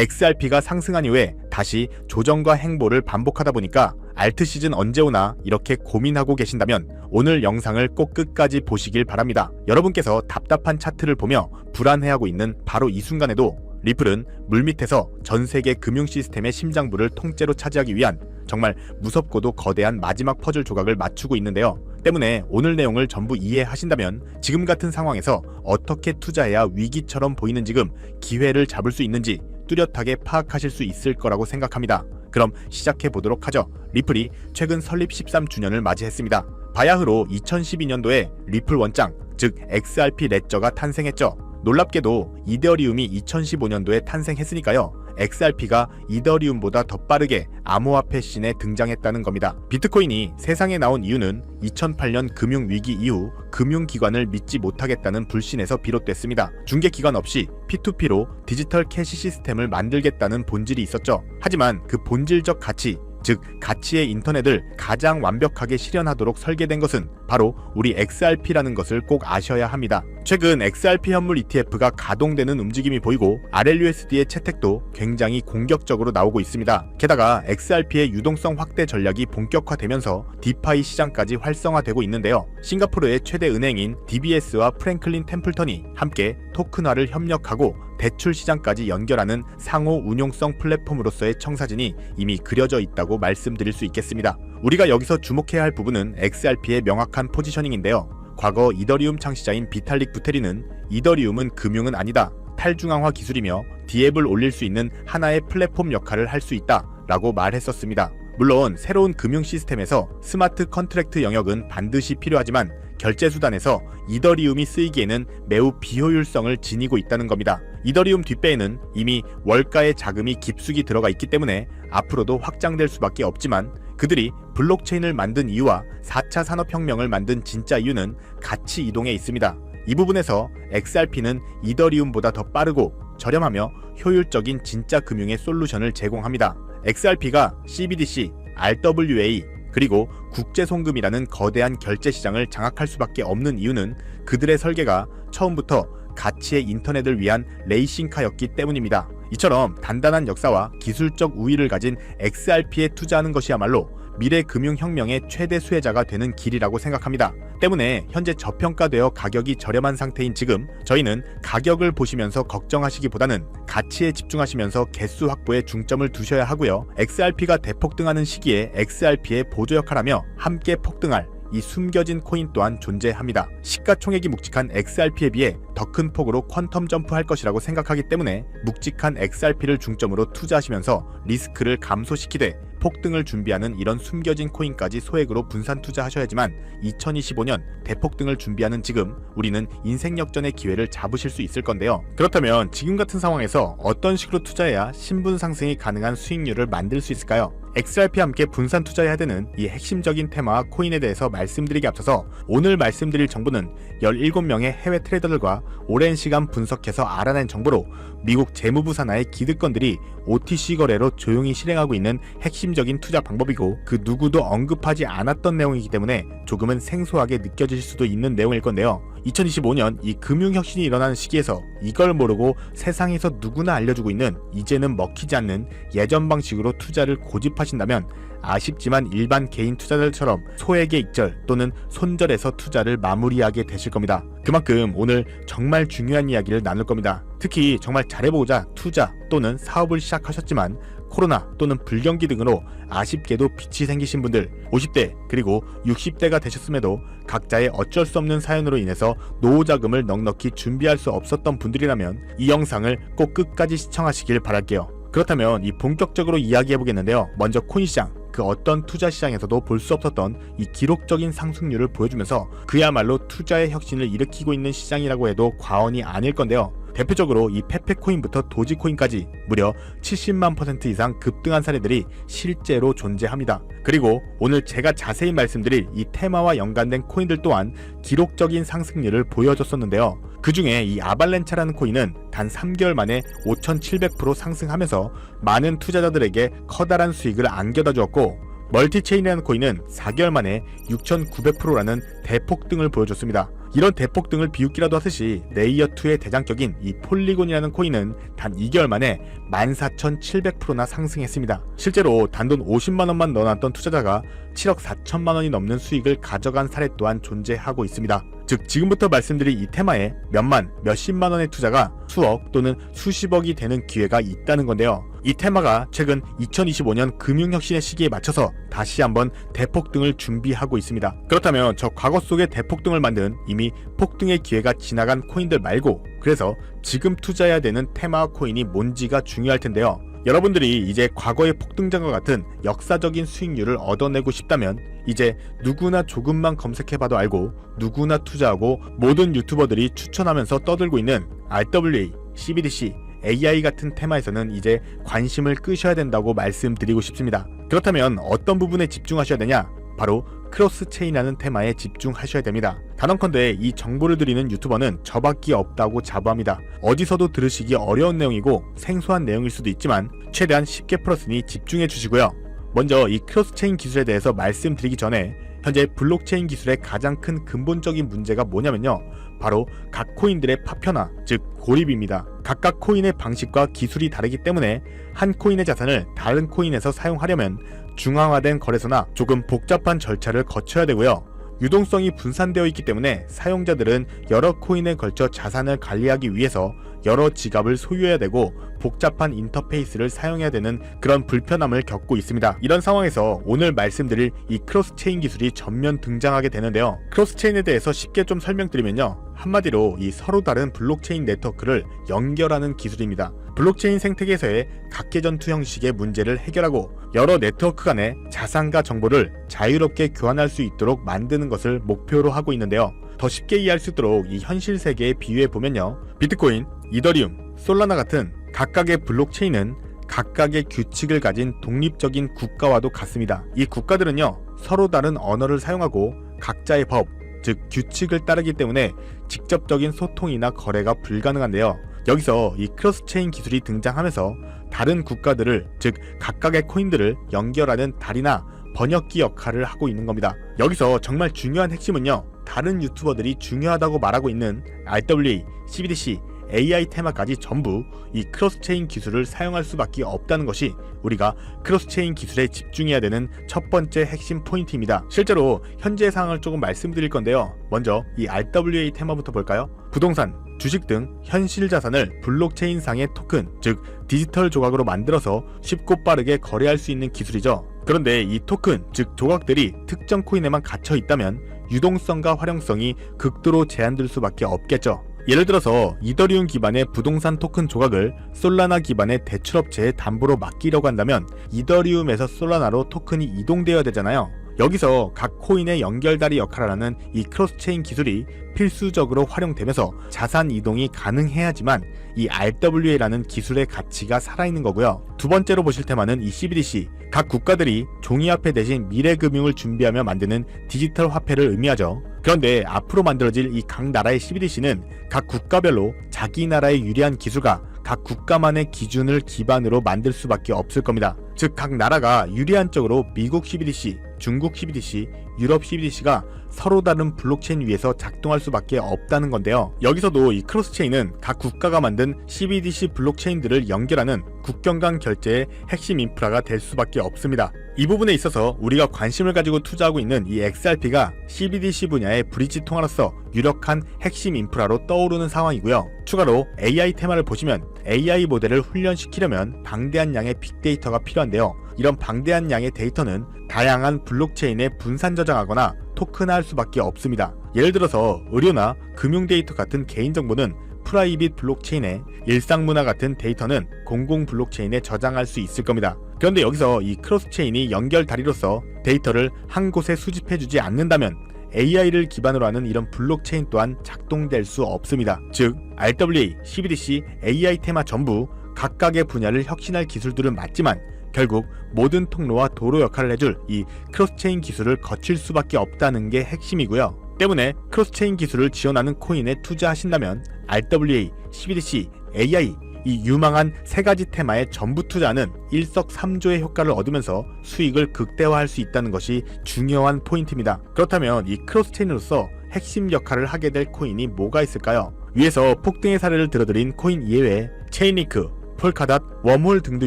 XRP가 상승한 이후에 다시 조정과 행보를 반복하다 보니까 알트 시즌 언제 오나 이렇게 고민하고 계신다면 오늘 영상을 꼭 끝까지 보시길 바랍니다. 여러분께서 답답한 차트를 보며 불안해하고 있는 바로 이 순간에도 리플은 물밑에서 전 세계 금융 시스템의 심장부를 통째로 차지하기 위한 정말 무섭고도 거대한 마지막 퍼즐 조각을 맞추고 있는데요. 때문에 오늘 내용을 전부 이해하신다면 지금 같은 상황에서 어떻게 투자해야 위기처럼 보이는 지금 기회를 잡을 수 있는지 뚜렷하게 파악하실 수 있을 거라고 생각합니다. 그럼 시작해 보도록 하죠. 리플이 최근 설립 13주년을 맞이했습니다. 바야흐로 2012년도에 리플 원장, 즉 XRP 레저가 탄생했죠. 놀랍게도 이더리움이 2015년도에 탄생했으니까요. XRP가 이더리움보다 더 빠르게 암호화폐 씬에 등장했다는 겁니다. 비트코인이 세상에 나온 이유는 2008년 금융위기 이후 금융기관을 믿지 못하겠다는 불신에서 비롯됐습니다. 중개기관 없이 P2P로 디지털 캐시 시스템을 만들겠다는 본질이 있었죠. 하지만 그 본질적 가치, 즉 가치의 인터넷을 가장 완벽하게 실현하도록 설계된 것은 바로 우리 XRP라는 것을 꼭 아셔야 합니다. 최근 XRP 현물 ETF가 가동되는 움직임이 보이고 RLUSD의 채택도 굉장히 공격적으로 나오고 있습니다. 게다가 XRP의 유동성 확대 전략이 본격화되면서 디파이 시장까지 활성화되고 있는데요. 싱가포르의 최대 은행인 DBS와 프랭클린 템플턴이 함께 토큰화를 협력하고 대출 시장까지 연결하는 상호 운용성 플랫폼으로서의 청사진이 이미 그려져 있다고 말씀드릴 수 있겠습니다. 우리가 여기서 주목해야 할 부분은 XRP의 명확한 포지셔닝인데요. 과거 이더리움 창시자인 비탈릭 부테리는 이더리움은 금융은 아니다. 탈중앙화 기술이며 디앱을 올릴 수 있는 하나의 플랫폼 역할을 할 수 있다. 라고 말했었습니다. 물론 새로운 금융 시스템에서 스마트 컨트랙트 영역은 반드시 필요하지만 결제 수단에서 이더리움이 쓰이기에는 매우 비효율성을 지니고 있다는 겁니다. 이더리움 뒷배에는 이미 월가의 자금이 깊숙이 들어가 있기 때문에 앞으로도 확장될 수밖에 없지만 그들이 블록체인을 만든 이유와 4차 산업혁명을 만든 진짜 이유는 가치 이동에 있습니다. 이 부분에서 XRP는 이더리움보다 더 빠르고 저렴하며 효율적인 진짜 금융의 솔루션을 제공합니다. XRP가 CBDC, RWA, 그리고 국제송금이라는 거대한 결제 시장을 장악할 수밖에 없는 이유는 그들의 설계가 처음부터 가치의 인터넷을 위한 레이싱카였기 때문입니다. 이처럼 단단한 역사와 기술적 우위를 가진 XRP에 투자하는 것이야말로 미래 금융혁명의 최대 수혜자가 되는 길이라고 생각합니다. 때문에 현재 저평가되어 가격이 저렴한 상태인 지금 저희는 가격을 보시면서 걱정하시기보다는 가치에 집중하시면서 개수 확보에 중점을 두셔야 하고요. XRP가 대폭등하는 시기에 XRP의 보조 역할하며 함께 폭등할 이 숨겨진 코인 또한 존재합니다. 시가총액이 묵직한 XRP에 비해 더 큰 폭으로 퀀텀 점프할 것이라고 생각하기 때문에 묵직한 XRP를 중점으로 투자하시면서 리스크를 감소시키되 폭등을 준비하는 이런 숨겨진 코인까지 소액으로 분산 투자하셔야지만 2025년 대폭등을 준비하는 지금 우리는 인생 역전의 기회를 잡으실 수 있을 건데요. 그렇다면 지금 같은 상황에서 어떤 식으로 투자해야 신분 상승이 가능한 수익률을 만들 수 있을까요? XRP와 함께 분산 투자해야 되는 이 핵심적인 테마와 코인에 대해서 말씀드리기 앞서서 오늘 말씀드릴 정보는 17명의 해외 트레이더들과 오랜 시간 분석해서 알아낸 정보로 미국 재무부 산하의 기득권들이 OTC 거래로 조용히 실행하고 있는 핵심적인 투자 방법이고 그 누구도 언급하지 않았던 내용이기 때문에 조금은 생소하게 느껴질 수도 있는 내용일 건데요. 2025년 이 금융혁신이 일어나는 시기에서 이걸 모르고 세상에서 누구나 알려주고 있는 이제는 먹히지 않는 예전 방식으로 투자를 고집하신다면 아쉽지만 일반 개인 투자자들처럼 소액의 익절 또는 손절해서 투자를 마무리하게 되실 겁니다. 그만큼 오늘 정말 중요한 이야기를 나눌 겁니다. 특히 정말 잘해보고자 투자 또는 사업을 시작하셨지만 코로나 또는 불경기 등으로 아쉽게도 빛이 생기신 분들 50대 그리고 60대가 되셨음에도 각자의 어쩔 수 없는 사연으로 인해서 노후 자금을 넉넉히 준비할 수 없었던 분들이라면 이 영상을 꼭 끝까지 시청하시길 바랄게요. 그렇다면 이 본격적으로 이야기해 보겠는데요. 먼저 코인 시장 그 어떤 투자 시장에서도 볼 수 없었던 이 기록적인 상승률을 보여주면서 그야말로 투자의 혁신을 일으키고 있는 시장이라고 해도 과언이 아닐 건데요. 대표적으로 이 페페코인부터 도지코인까지 무려 70만 퍼센트 이상 급등한 사례들이 실제로 존재합니다. 그리고 오늘 제가 자세히 말씀드릴 이 테마와 연관된 코인들 또한 기록적인 상승률을 보여줬었는데요. 그 중에 이 아발렌차라는 코인은 단 3개월 만에 5,700% 상승하면서 많은 투자자들에게 커다란 수익을 안겨다 주었고 멀티체인이라는 코인은 4개월 만에 6,900%라는 대폭등을 보여줬습니다. 이런 대폭등을 비웃기라도 하듯이 레이어2의 대장격인 이 폴리곤이라는 코인은 단 2개월 만에 14,700%나 상승했습니다. 실제로 단돈 50만원만 넣어놨던 투자자가 7억 4천만원이 넘는 수익을 가져간 사례 또한 존재하고 있습니다. 즉 지금부터 말씀드린 이 테마에 몇만, 몇십만원의 투자가 수억 또는 수십억이 되는 기회가 있다는 건데요. 이 테마가 최근 2025년 금융혁신의 시기에 맞춰서 다시 한번 대폭등을 준비하고 있습니다. 그렇다면 저 과거 속의 대폭등을 만든 이미 폭등의 기회가 지나간 코인들 말고 그래서 지금 투자해야 되는 테마 코인이 뭔지가 중요할 텐데요. 여러분들이 이제 과거의 폭등장과 같은 역사적인 수익률을 얻어내고 싶다면 이제 누구나 조금만 검색해봐도 알고 누구나 투자하고 모든 유튜버들이 추천하면서 떠들고 있는 RWA, CBDC, AI 같은 테마에서는 이제 관심을 끄셔야 된다고 말씀드리고 싶습니다. 그렇다면 어떤 부분에 집중하셔야 되냐? 바로 크로스 체인이라는 테마에 집중하셔야 됩니다. 단언컨대 이 정보를 드리는 유튜버는 저밖에 없다고 자부합니다. 어디서도 들으시기 어려운 내용이고 생소한 내용일 수도 있지만 최대한 쉽게 풀었으니 집중해 주시고요. 먼저 이 크로스 체인 기술에 대해서 말씀드리기 전에 현재 블록체인 기술의 가장 큰 근본적인 문제가 뭐냐면요. 바로 각 코인들의 파편화, 즉 고립입니다. 각각 코인의 방식과 기술이 다르기 때문에 한 코인의 자산을 다른 코인에서 사용하려면 중앙화된 거래소나 조금 복잡한 절차를 거쳐야 되고요. 유동성이 분산되어 있기 때문에 사용자들은 여러 코인에 걸쳐 자산을 관리하기 위해서 여러 지갑을 소유해야 되고 복잡한 인터페이스를 사용해야 되는 그런 불편함을 겪고 있습니다. 이런 상황에서 오늘 말씀드릴 이 크로스체인 기술이 전면 등장하게 되는데요. 크로스체인에 대해서 쉽게 좀 설명드리면요. 한마디로 이 서로 다른 블록체인 네트워크를 연결하는 기술입니다. 블록체인 생태계에서의 각계전투 형식의 문제를 해결하고 여러 네트워크 간의 자산과 정보를 자유롭게 교환할 수 있도록 만드는 것을 목표로 하고 있는데요. 더 쉽게 이해할 수 있도록 이 현실 세계에 비유해 보면요. 비트코인, 이더리움, 솔라나 같은 각각의 블록체인은 각각의 규칙을 가진 독립적인 국가와도 같습니다. 이 국가들은요, 서로 다른 언어를 사용하고 각자의 법, 즉 규칙을 따르기 때문에 직접적인 소통이나 거래가 불가능한데요. 여기서 이 크로스체인 기술이 등장하면서 다른 국가들을 즉 각각의 코인들을 연결하는 다리나 번역기 역할을 하고 있는 겁니다. 여기서 정말 중요한 핵심은요. 다른 유튜버들이 중요하다고 말하고 있는 RWA, CBDC, AI 테마까지 전부 이 크로스체인 기술을 사용할 수밖에 없다는 것이 우리가 크로스체인 기술에 집중해야 되는 첫 번째 핵심 포인트입니다. 실제로 현재 상황을 조금 말씀드릴 건데요. 먼저 이 RWA 테마부터 볼까요? 부동산, 주식 등 현실 자산을 블록체인 상의 토큰, 즉 디지털 조각으로 만들어서 쉽고 빠르게 거래할 수 있는 기술이죠. 그런데 이 토큰, 즉 조각들이 특정 코인에만 갇혀 있다면 유동성과 활용성이 극도로 제한될 수밖에 없겠죠. 예를 들어서 이더리움 기반의 부동산 토큰 조각을 솔라나 기반의 대출업체에 담보로 맡기려고 한다면 이더리움에서 솔라나로 토큰이 이동되어야 되잖아요. 여기서 각 코인의 연결다리 역할을 하는 이 크로스체인 기술이 필수적으로 활용되면서 자산 이동이 가능해야지만 이 RWA라는 기술의 가치가 살아있는 거고요. 두 번째로 보실 테마는 이 CBDC. 각 국가들이 종이화폐 대신 미래금융을 준비하며 만드는 디지털 화폐를 의미하죠. 그런데 앞으로 만들어질 이 각 나라의 CBDC는 각 국가별로 자기 나라의 유리한 기술과 각 국가만의 기준을 기반으로 만들 수밖에 없을 겁니다. 즉 각 나라가 유리한 쪽으로 미국 CBDC, 중국 CBDC, 유럽 CBDC가 서로 다른 블록체인 위에서 작동할 수밖에 없다는 건데요. 여기서도 이 크로스체인은 각 국가가 만든 CBDC 블록체인들을 연결하는 국경 간 결제의 핵심 인프라가 될 수밖에 없습니다. 이 부분에 있어서 우리가 관심을 가지고 투자하고 있는 이 XRP가 CBDC 분야의 브릿지 통화로서 유력한 핵심 인프라로 떠오르는 상황이고요. 추가로 AI 테마를 보시면 AI 모델을 훈련시키려면 방대한 양의 빅데이터가 필요한데요. 이런 방대한 양의 데이터는 다양한 블록체인에 분산 저장하거나 토큰화할 수밖에 없습니다. 예를 들어서 의료나 금융 데이터 같은 개인정보는 프라이빗 블록체인에 일상 문화 같은 데이터는 공공 블록체인에 저장할 수 있을 겁니다. 그런데 여기서 이 크로스체인이 연결 다리로서 데이터를 한 곳에 수집해주지 않는다면 AI를 기반으로 하는 이런 블록체인 또한 작동될 수 없습니다. 즉, RWA, CBDC, AI 테마 전부 각각의 분야를 혁신할 기술들은 맞지만 결국 모든 통로와 도로 역할을 해줄 이 크로스체인 기술을 거칠 수밖에 없다는 게 핵심이고요. 때문에 크로스체인 기술을 지원하는 코인에 투자하신다면 RWA, CBDC, AI 이 유망한 세 가지 테마에 전부 투자하는 일석삼조의 효과를 얻으면서 수익을 극대화할 수 있다는 것이 중요한 포인트입니다. 그렇다면 이 크로스체인으로서 핵심 역할을 하게 될 코인이 뭐가 있을까요? 위에서 폭등의 사례를 들어드린 코인 이외에 체인리크, 폴카닷, 웜홀 등도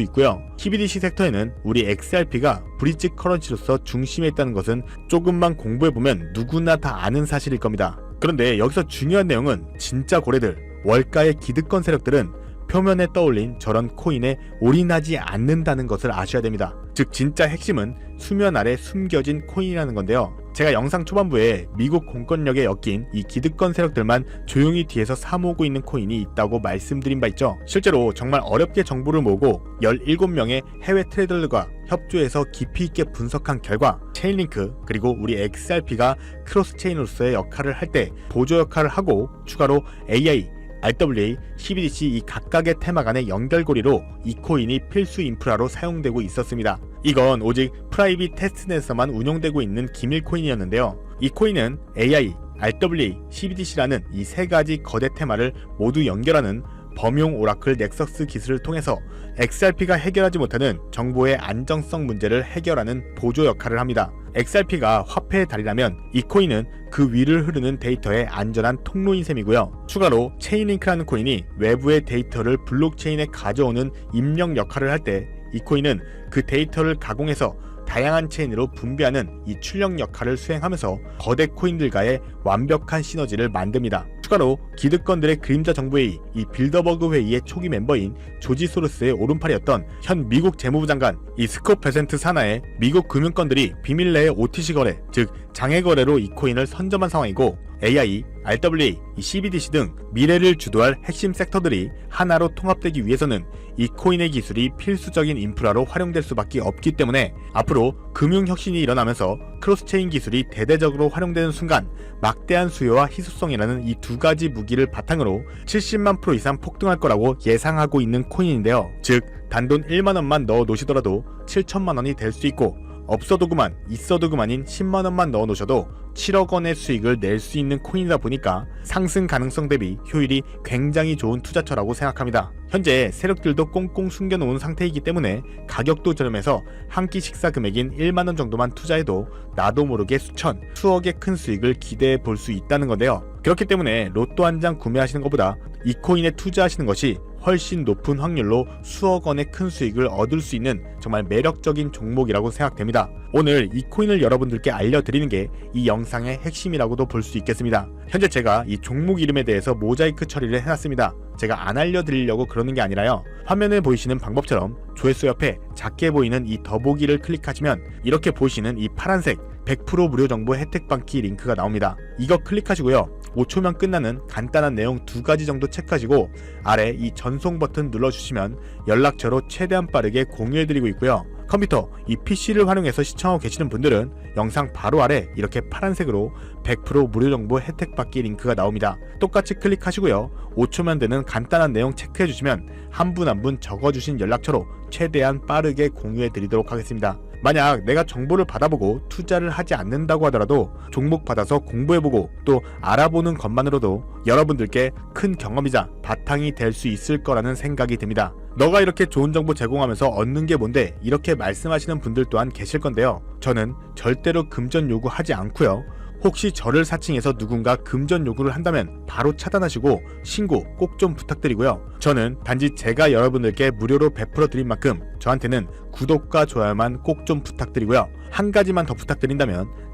있고요. CBDC 섹터에는 우리 XRP가 브릿지 커런시로서 중심에 있다는 것은 조금만 공부해보면 누구나 다 아는 사실일 겁니다. 그런데 여기서 중요한 내용은 진짜 고래들, 월가의 기득권 세력들은 표면에 떠올린 저런 코인에 올인하지 않는다는 것을 아셔야 됩니다. 즉 진짜 핵심은 수면 아래 숨겨진 코인이라는 건데요. 제가 영상 초반부에 미국 공권력에 엮인 이 기득권 세력들만 조용히 뒤에서 사모으고 있는 코인이 있다고 말씀드린 바 있죠. 실제로 정말 어렵게 정보를 모으고 17명의 해외 트레이더들과 협조해서 깊이 있게 분석한 결과 체인링크 그리고 우리 XRP가 크로스 체인으로서의 역할을 할 때 보조 역할을 하고 추가로 AI RWA, CBDC 이 각각의 테마 간의 연결고리로 이 코인이 필수 인프라로 사용되고 있었습니다. 이건 오직 프라이빗 테스트넷에서만 운용되고 있는 기밀 코인이었는데요. 이 코인은 AI, RWA, CBDC라는 이 세 가지 거대 테마를 모두 연결하는 범용 오라클 넥서스 기술을 통해서 XRP가 해결하지 못하는 정보의 안정성 문제를 해결하는 보조 역할을 합니다. XRP가 화폐의 달이라면 이 코인은 그 위를 흐르는 데이터의 안전한 통로인 셈이고요. 추가로 체인링크라는 코인이 외부의 데이터를 블록체인에 가져오는 입력 역할을 할 때 이 코인은 그 데이터를 가공해서 다양한 체인으로 분배하는 이 출력 역할을 수행하면서 거대 코인들과의 완벽한 시너지를 만듭니다. 추가로 기득권들의 그림자 정부회의, 이 빌더버그 회의의 초기 멤버인 조지 소로스의 오른팔이었던 현 미국 재무부 장관 이 스콧 베센트 산하의 미국 금융권들이 비밀 내의 OTC 거래, 즉 장애 거래로 이 코인을 선점한 상황이고 AI, RWA, 이 CBDC 등 미래를 주도할 핵심 섹터들이 하나로 통합되기 위해서는 이 코인의 기술이 필수적인 인프라로 활용될 수밖에 없기 때문에 앞으로 금융 혁신이 일어나면서 크로스체인 기술이 대대적으로 활용되는 순간 막대한 수요와 희소성이라는 이 두 가지 무기를 바탕으로 70만 프로 이상 폭등할 거라고 예상하고 있는 코인인데요. 즉 단돈 1만 원만 넣어 놓으시더라도 7천만 원이 될 수 있고 없어도 그만 있어도 그만인 10만 원만 넣어 놓으셔도 7억 원의 수익을 낼 수 있는 코인이다 보니까 상승 가능성 대비 효율이 굉장히 좋은 투자처라고 생각합니다. 현재 세력들도 꽁꽁 숨겨놓은 상태이기 때문에 가격도 저렴해서 한 끼 식사 금액인 1만 원 정도만 투자해도 나도 모르게 수천, 수억의 큰 수익을 기대해 볼 수 있다는 건데요. 그렇기 때문에 로또 한 장 구매하시는 것보다 이 코인에 투자하시는 것이 훨씬 높은 확률로 수억 원의 큰 수익을 얻을 수 있는 정말 매력적인 종목이라고 생각됩니다. 오늘 이 코인을 여러분들께 알려드리는 게 이 영상의 핵심이라고도 볼 수 있겠습니다. 현재 제가 이 종목 이름에 대해서 모자이크 처리를 해놨습니다. 제가 안 알려드리려고 그러는 게 아니라요. 화면에 보이시는 방법처럼 조회수 옆에 작게 보이는 이 더보기를 클릭하시면 이렇게 보시는 이 파란색 100% 무료 정보 혜택 받기 링크가 나옵니다. 이거 클릭하시고요. 5초면 끝나는 간단한 내용 두 가지 정도 체크하시고 아래 이 전송 버튼 눌러주시면 연락처로 최대한 빠르게 공유해드리고 있고요. 컴퓨터, 이 PC를 활용해서 시청하고 계시는 분들은 영상 바로 아래 이렇게 파란색으로 100% 무료 정보 혜택 받기 링크가 나옵니다. 똑같이 클릭하시고요. 5초면 되는 간단한 내용 체크해 주시면 한분 한분 적어주신 연락처로 최대한 빠르게 공유해 드리도록 하겠습니다. 만약 내가 정보를 받아보고 투자를 하지 않는다고 하더라도 종목 받아서 공부해보고 또 알아보는 것만으로도 여러분들께 큰 경험이자 바탕이 될 수 있을 거라는 생각이 듭니다. 너가 이렇게 좋은 정보 제공하면서 얻는 게 뭔데 이렇게 말씀하시는 분들 또한 계실 건데요. 저는 절대로 금전 요구하지 않고요. 혹시 저를 사칭해서 누군가 금전 요구를 한다면 바로 차단하시고 신고 꼭 좀 부탁드리고요. 저는 단지 제가 여러분들께 무료로 베풀어 드린 만큼 저한테는 구독과 좋아요만 꼭 좀 부탁드리고요. 한 가지만 더 부탁드린다면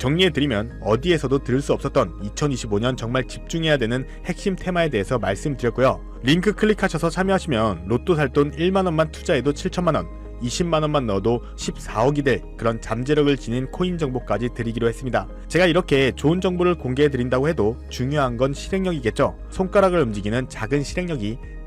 정리해드리면 어디에서도 들을 수 없었던 2025년 정말 집중해야 되는 핵심 테마에 대해서 말씀드렸고요. 링크 클릭하셔서 참여하시면 로또 살 돈 1만원만 투자해도 7천만원, 20만원만 넣어도 14억이 될 그런 잠재력을 지닌 코인 정보까지 드리기로 했습니다. 제가 이렇게 좋은 정보를 공개해 드린다고 해도 중요한 건 실행력이겠죠. 손가락을 움직이는 작은 실행력이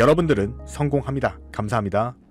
여러분들은 성공합니다. 감사합니다.